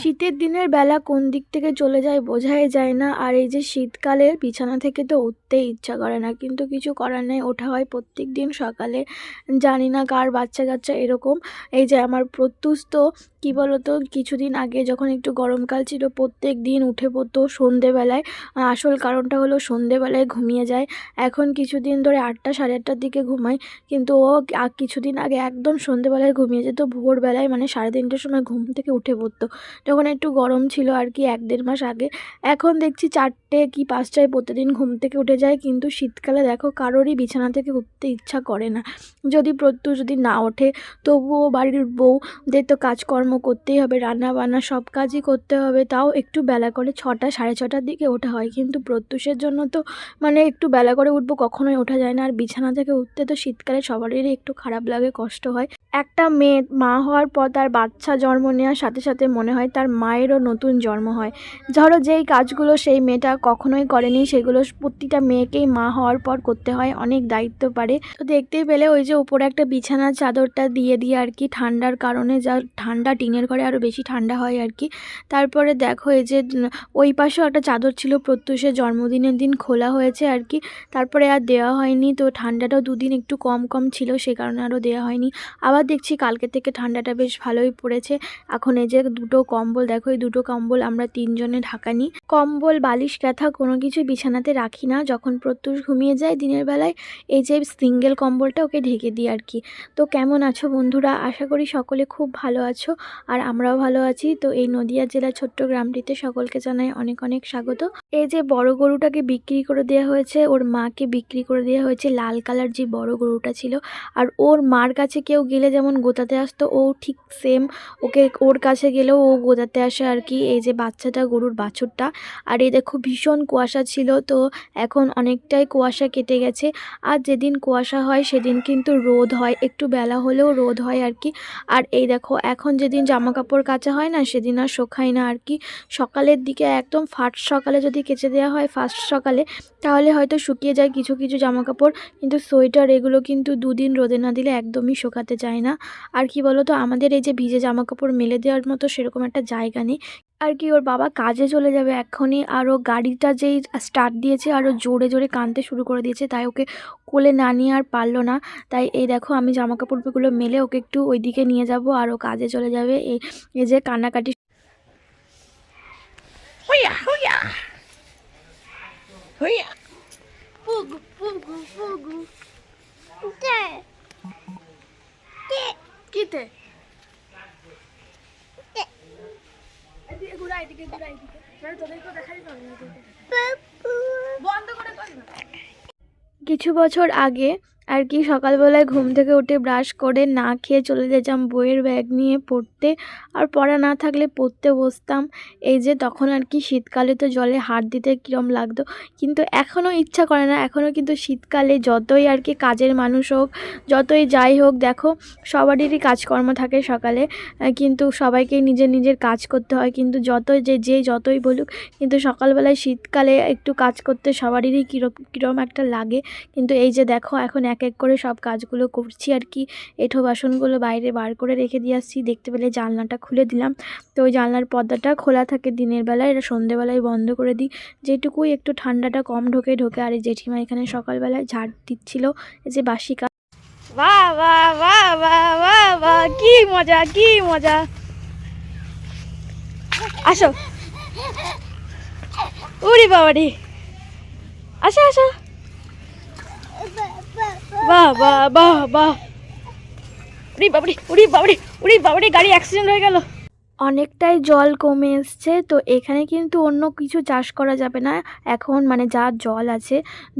শীতের দিনের বেলা কোন দিক থেকে চলে যায় বোঝাই যায় না, আর এই যে শীতকালে বিছানা থেকে তো উঠতেই ইচ্ছা করে না, কিন্তু কিছু করার নেই, ওঠা হয় প্রত্যেক দিন সকালে। জানি না কার বাচ্চা কাচ্চা এরকম। এই যে আমার প্রত্যুষ তো কী বলতো? কিছুদিন আগে যখন একটু গরমকাল ছিল, প্রত্যেক দিন উঠে পড়তো সন্ধেবেলায়। আসল কারণটা হলো সন্ধেবেলায় ঘুমিয়ে যায়। এখন কিছুদিন ধরে আটটা সাড়ে আটটার দিকে ঘুমায় কিন্তু ও কিছুদিন আগে একদম সন্ধেবেলায় ঘুমিয়ে যেত। ভোরবেলায় মানে সাড়ে তিনটের সময় ঘুম থেকে উঠে পড়তো। যখন একটু গরম ছিল আর কি এক দেড় মাস আগে, এখন দেখছি চারটে কি পাঁচটায় প্রতিদিন ঘুম থেকে উঠে যায়। কিন্তু শীতকালে দেখো, কারোরই বিছানা থেকে উঠতে ইচ্ছা করে না। যদি প্রত্যু যদি না ওঠে, তবুও বাড়ির বউদের তো কাজকর্ম করতেই হবে রান্না বান্না সব কাজই করতে হবে, তাও একটু বেলা করে ছটা, সাড়ে ছটার দিকে ওঠা হয়। কিন্তু প্রত্যুষের জন্য তো মানে একটু বেলা করে উঠবো কখনোই ওঠা যায় না। আর বিছানা থেকে উঠতে তো শীতকালে সবারই একটু খারাপ লাগে, কষ্ট হয়। একটা মেয়ে, মা হওয়ার পর তার বাচ্চা জন্ম নেওয়ার সাথে সাথে মনে হয় তার মায়েরও নতুন জন্ম হয়। ধরো যেই কাজগুলো সেই মেয়েটা কখনোই করেনি, সেগুলো প্রতিটা মেয়েকেই মা হওয়ার পর করতে হয়, অনেক দায়িত্ব পারে। তো দেখতেই পেলে ওই যে উপরে একটা বিছানার চাদরটা দিয়ে দিয়ে আর কি ঠান্ডার কারণে যা ঠান্ডা টিনের ঘরে আরও বেশি ঠান্ডা হয় আর কি তারপরে দেখো এই যে ওই পাশেও একটা চাদর ছিল প্রত্যুষের জন্মদিনের দিন খোলা হয়েছে আর কি তারপরে আর দেওয়া হয়নি, তো ঠান্ডাটাও দুদিন একটু কম কম ছিল, সে কারণে আরও দেওয়া হয়নি। আবার দেখছি কালকে থেকে ঠান্ডাটা বেশ ভালোই পড়েছে। এখন এই যে দুটো কম্বল, দেখো এই দুটো কম্বল আমরা তিনজনে ঢাকা নিই। কম্বল, বালিশ কাঁথা কোনো কিছু বিছানাতে রাখি না। যখন প্রত্যুষ ঘুমিয়ে যায় দিনের বেলায়, এই যে সিঙ্গেল কম্বলটা ওকে ঢেকে দিই আর কি তো কেমন আছো বন্ধুরা? আশা করি সকলে খুব ভালো আছো। আর আমরাও ভালো আছি। তো এই নদিয়া জেলার ছোট্ট গ্রামটিতে সকলকে জানাই অনেক অনেক স্বাগত। এই যে বড় গরুটাকে বিক্রি করে দেওয়া হয়েছে, ওর মাকে বিক্রি করে দেওয়া হয়েছে লাল কালার যে বড় গরুটা ছিল। আর ওর মার কাছে কেউ গেলে যেমন গোতাতে আসতো, ও ঠিক সেম ওকে ওর কাছে গেলেও ও গোতাতে আসে আর কি। এই যে বাচ্চাটা, গরুর বাছুরটা। আর এই দেখো ভীষণ কুয়াশা ছিল, তো এখন অনেকটাই কুয়াশা কেটে গেছে। আর যেদিন কুয়াশা হয়, সেদিন কিন্তু রোদ হয়, একটু বেলা হলেও রোদ হয় আর কি। আর এই দেখো, এখন যেদিন জামা কাপড় কাচা হয় না, সেদিন আর শোকায় না। আর কি সকালের দিকে একদম ফার্স্ট সকালে যদি কেচে দেওয়া হয় ফার্স্ট সকালে, তাহলে হয়তো শুকিয়ে যায় কিছু কিছু জামা কাপড় কিন্তু সোয়েটার এগুলো কিন্তু দুদিন রোদে না দিলে একদমই শোকাতে চায় না। আর কি বলো তো আমাদের এই যে ভিজে জামা কাপড় মেলে দেওয়ার মতো সেরকম একটা জায়গা নেই। আর কি ওর বাবা কাজে চলে যাবে এক্ষুনি আর ও গাড়িটা যেই স্টার্ট দিয়েছে আরও জোরে জোরে কানতে শুরু করে দিয়েছে তাই ওকে কোলে না নিয়ে আর পারল না। তাই এই দেখো আমি জামা কাপড়গুলো মেলে ওকে একটু ওইদিকে নিয়ে যাব আর ও কাজে চলে যাবে। এই এই যে কান্নাকাটি huya. Huya. পুগু পুগু পুগু কিতে? এদিকে ঘুরা এদিকে। মানে তোদেরকেও দেখাই পাবে না বন্ধ করে কর না। কিছু বছর আগে আর কি, সকালবেলায় ঘুম থেকে উঠে ব্রাশ করে না খেয়ে চলে যেতাম বইয়ের ব্যাগ নিয়ে পড়তে। আর পড়া না থাকলে পড়তে বসতাম। এই যে তখন আর কি শীতকালে তো জলে হাত দিতে কীরম লাগতো। কিন্তু এখনও ইচ্ছা করে না, এখনও কিন্তু শীতকালে যতই আর কি কাজের মানুষ হোক, যতই যাই হোক, দেখো সবারই কাজকর্ম থাকে সকালে। কিন্তু সবাইকেই নিজের নিজের কাজ করতে হয়। কিন্তু যতই যে যে যতই বলুক, কিন্তু সকালবেলায় শীতকালে একটু কাজ করতে সবারই কীরকম কীরকম একটা লাগে। কিন্তু এই যে দেখো, এখন এক এক এক করে সব কাজগুলো করছি আর কি। এঁঠো বাসনগুলো বাইরে বার করে রেখে দিয়ে আসছি। দেখতে পেলে জানলাটা খুলে দিলাম। তো ওই জানলার পর্দাটা খোলা থাকে দিনের বেলায়, এটা সন্ধেবেলায় বন্ধ করে দিই। যেটুকুই একটু ঠান্ডাটা কম ঢোকে ঢোকে। আর এই জেঠিমা এখানে সকালবেলায় ঝাড় দিচ্ছিল এই যে বাসি কাজ কি মজা কি মজা। আসো। উড়ি বাবা রে আসো আসো। বাহ বাহ বাহ বাহ উড়ি বাবড়ি উড়ি বাবড়ি উড়ি বাবড়ি গাড়ি অ্যাক্সিডেন্ট হয়ে গেল। অনেকটাই জল কমে এসছে, তো এখানে কিন্তু অন্য কিছু চাষ করা যাবে না। এখন মানে যা জল আছে,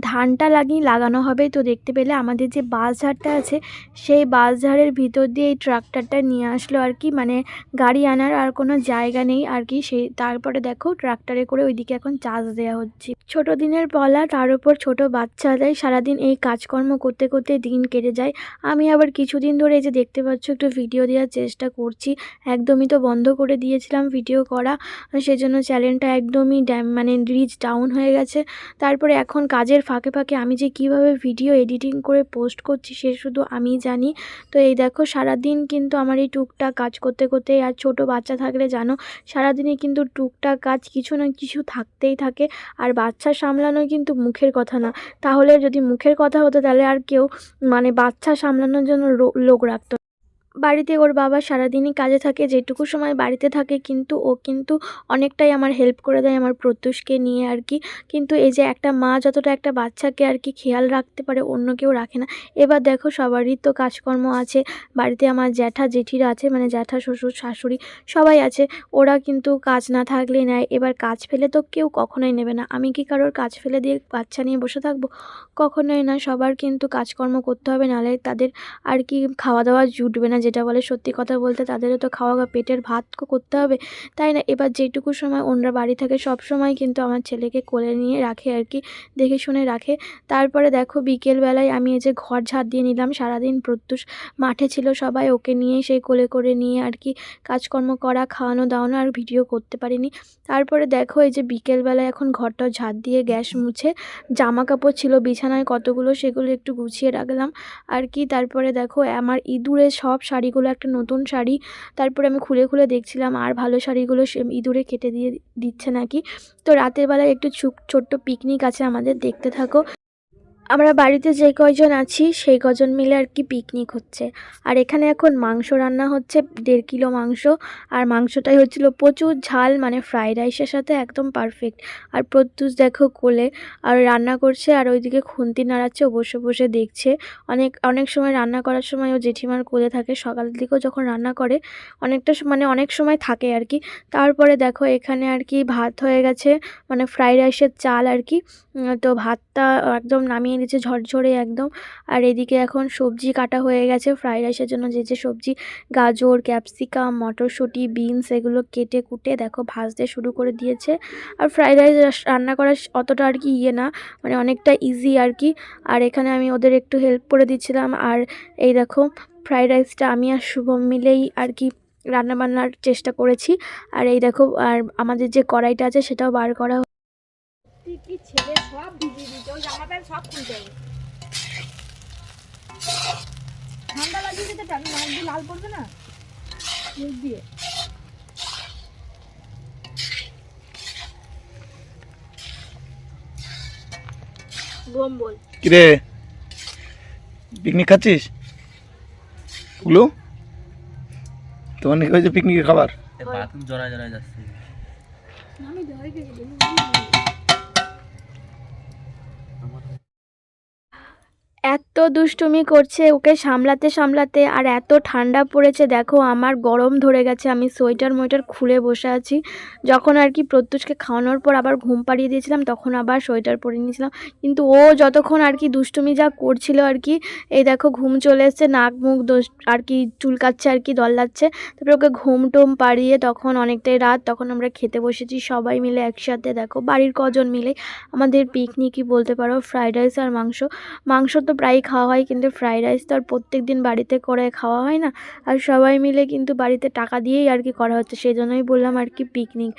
ধানটা লাগিয়ে লাগানো হবে। তো দেখতে পেলে আমাদের যে বাঁশঝাড়টা আছে, সেই বাঁশঝাড়ের ভিতর দিয়ে এই ট্রাক্টরটা নিয়ে আসলো আর কি। মানে গাড়ি আনার আর কোনো জায়গা নেই আর কি। সেই তারপরে দেখো ট্রাক্টরে করে ওইদিকে এখন চাষ দেওয়া হচ্ছে। ছোট দিনের বলা তার উপর ছোট বাচ্চা দেয়। সারাদিন এই কাজকর্ম করতে করতে দিন কেটে যায়। আমি আবার কিছুদিন ধরে এই যে দেখতে পাচ্ছ, একটু ভিডিও দেওয়ার চেষ্টা করছি। একদমই তো বন্ধ করে দিয়েছিলাম ভিডিও করা। সেজন্য চ্যানেলটা একদমই ড্যাম মানে রিচ ডাউন হয়ে গেছে। তারপরে এখন কাজের ফাঁকে ফাঁকে আমি যে কীভাবে ভিডিও এডিটিং করে পোস্ট করছি সে শুধু আমিই জানি। তো এই দেখো, সারাদিন কিন্তু আমার এই টুকটাক কাজ করতে করতে, আর ছোট বাচ্চা থাকলে জানো, সারাদিনে কিন্তু টুকটাক কাজ কিছু না কিছু থাকতেই থাকে। আর বাচ্চা সামলানো কিন্তু মুখের কথা না। তাহলে যদি মুখের কথা হতো, তাহলে আর কেউ মানে বাচ্চা সামলানোর জন্য লোক রাখতো। বাড়িতে ওর বাবা সারাদিনই কাজে থাকে, যেটুকু সময় বাড়িতে থাকে, কিন্তু ও কিন্তু অনেকটাই আমার হেল্প করে দেয়, আমার প্রত্যুষকে নিয়ে আর কি। কিন্তু এই যে একটা মা যতটা একটা বাচ্চাকে আর কি খেয়াল রাখতে পারে, অন্য কেউ রাখে না। এবার দেখো সবারই তো কাজকর্ম আছে, বাড়িতে আমার জ্যাঠা, জেঠিরা আছে মানে জ্যাঠা, শ্বশুর, শাশুড়ি সবাই আছে, ওরা কিন্তু কাজ না থাকলে নেয়। এবার কাজ ফেলে তো কেউ কখনোই নেবে না। আমি কি কারোর কাজ ফেলে দিয়ে বাচ্চা নিয়ে বসে থাকব? কখনোই না, সবার কিন্তু কাজকর্ম করতে হবে, নাহলে তাদের আর কি খাওয়া দাওয়া জুটবে না। যেটা বলে সত্যি কথা বলতে তাদেরও তো খাওয়া পেটের ভাত করতে হবে। তাই না? এবার যেটুকু সময় ওনরা বাড়ি থাকে সব সময় কিন্তু আমার ছেলেকে কোলে নিয়ে রাখে আর কি, দেখে শুনে রাখে। তারপরে দেখো বিকেলবেলায় আমি এই যে ঘর ঝাড় দিয়ে নিলাম, সারাদিন প্রত্যুষ মাঠে ছিল সবাই, ওকে নিয়ে সেই কোলে করে নিয়ে আর কি কাজকর্ম করা, খাওয়ানো, দাওয়ানো আর ভিডিও করতে পারিনি। তারপরে দেখো এই যে বিকেলবেলায় এখন ঘরটা ঝাড় দিয়ে গ্যাস মুছে জামা কাপড় ছিল, বিছানায় কতগুলো সেগুলো একটু গুছিয়ে রাখলাম। আর কি তারপরে দেখো আমার ইঁদুরে সব শাড়িগুলো, একটা নতুন শাড়ি। তারপরে আমি খুলে খুলে দেখছিলাম, আর ভালো শাড়িগুলো ইঁদুরে কেটে দিয়ে দিচ্ছে নাকি। তো রাতের বেলায় একটু ছোট্ট পিকনিক আছে আমাদের, দেখতে থাকো। আমরা বাড়িতে যে কয়জন আছি, সেই কজন মিলে আর কি পিকনিক হচ্ছে। আর এখানে এখন মাংস রান্না হচ্ছে, দেড় কিলো মাংস। আর মাংসটাই হচ্ছিল প্রচুর ঝাল মানে ফ্রাইড রাইসের সাথে একদম পারফেক্ট আর প্রত্যুষ দেখো কোলে, আর রান্না করছে, আর ওইদিকে খুন্তি নাড়াচ্ছে বসে বসে দেখছে। অনেক অনেক সময় রান্না করার সময় ও জেঠিমার কোলে থাকে সকালের দিকেও যখন রান্না করে, অনেকটা মানে অনেক সময় থাকে আর কি। তারপরে দেখো এখানে আর কি ভাত হয়ে গেছে মানে ফ্রাইড রাইসের চাল আর কি। তো ভাতটা একদম নামিয়ে দিয়েছে ঝরঝরে একদম। আর এদিকে এখন সবজি কাটা হয়ে গেছে ফ্রাইড রাইসের জন্য যে যে সবজি, গাজর ক্যাপসিকাম মটরশুঁটি বিনস এগুলো কেটে কুটে দেখো ভাজতে শুরু করে দিয়েছে। আর ফ্রাইড রাইস রান্না করা অতটা আর কি ইয়ে না মানে অনেকটা ইজি আর কি। আর এখানে আমি ওদের একটু হেল্প করে দিচ্ছিলাম। আর এই দেখো ফ্রাইড রাইসটা আমি আর শুভম মিলেই আর কি রান্না বান্নার চেষ্টা করেছি। আর এই দেখো, আর আমাদের যে কড়াইটা আছে সেটাও বার করা ছেলে সব ভিজিয়ে দিতে ওই জামা প্যান্ট সব খুলতে হবে। ঠান্ডা লাগিয়ে নাক দিয়ে লাল পড়বে না? মুখ দিয়ে। কিরে? পিকনিক খাচ্ছিস? গুলো তোমার নাকি হয়েছে পিকনিকের খাবার? বাথরুম জড়ায় জড়ায় যাচ্ছে। আমি ধরে গেছি এত দুষ্টুমি করছে ওকে সামলাতে সামলাতে, আর এত ঠান্ডা পড়েছে, দেখো আমার গরম ধরে গেছে, আমি সোয়েটার মোয়েটার খুলে বসে আছি। যখন আর কি প্রত্যুষকে খাওয়ানোর পর আবার ঘুম পাড়িয়ে দিয়েছিলাম, তখন আবার সোয়েটার পরে নিয়েছিলাম। কিন্তু ও যতক্ষণ আর কি দুষ্টুমি যা করছিল আর কি, এই দেখো ঘুম চলে এসছে, নাক মুখ আর কি চুলকাচ্ছে আর কি দল্লাচ্ছে। তারপরে ওকে ঘুম টুম পাড়িয়ে তখন অনেকটাই রাত, তখন আমরা খেতে বসেছি সবাই মিলে একসাথে, দেখো বাড়ির কজন মিলে। আমাদের পিকনিকই বলতে পারো ফ্রাইড রাইস আর মাংস। মাংস তো প্রায়ই খাওয়া হয়, কিন্তু ফ্রাইড রাইস তো আর প্রত্যেক দিন বাড়িতে করে খাওয়া হয় না। আর সবাই মিলে কিন্তু বাড়িতে টাকা দিয়েই আর কি করা হচ্ছে সেই জন্যই বললাম আর কি পিকনিক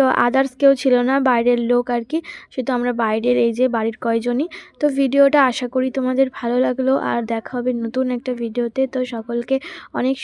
তো আদার্স কেউ ছিল না, বাইরের লোক আর কি শুধু আমরা বাইরের এই যে বাড়ির কয়জনই। তো ভিডিওটা আশা করি তোমাদের ভালো লাগল, আর দেখা হবে নতুন একটা ভিডিওতে। তো সকলকে অনেক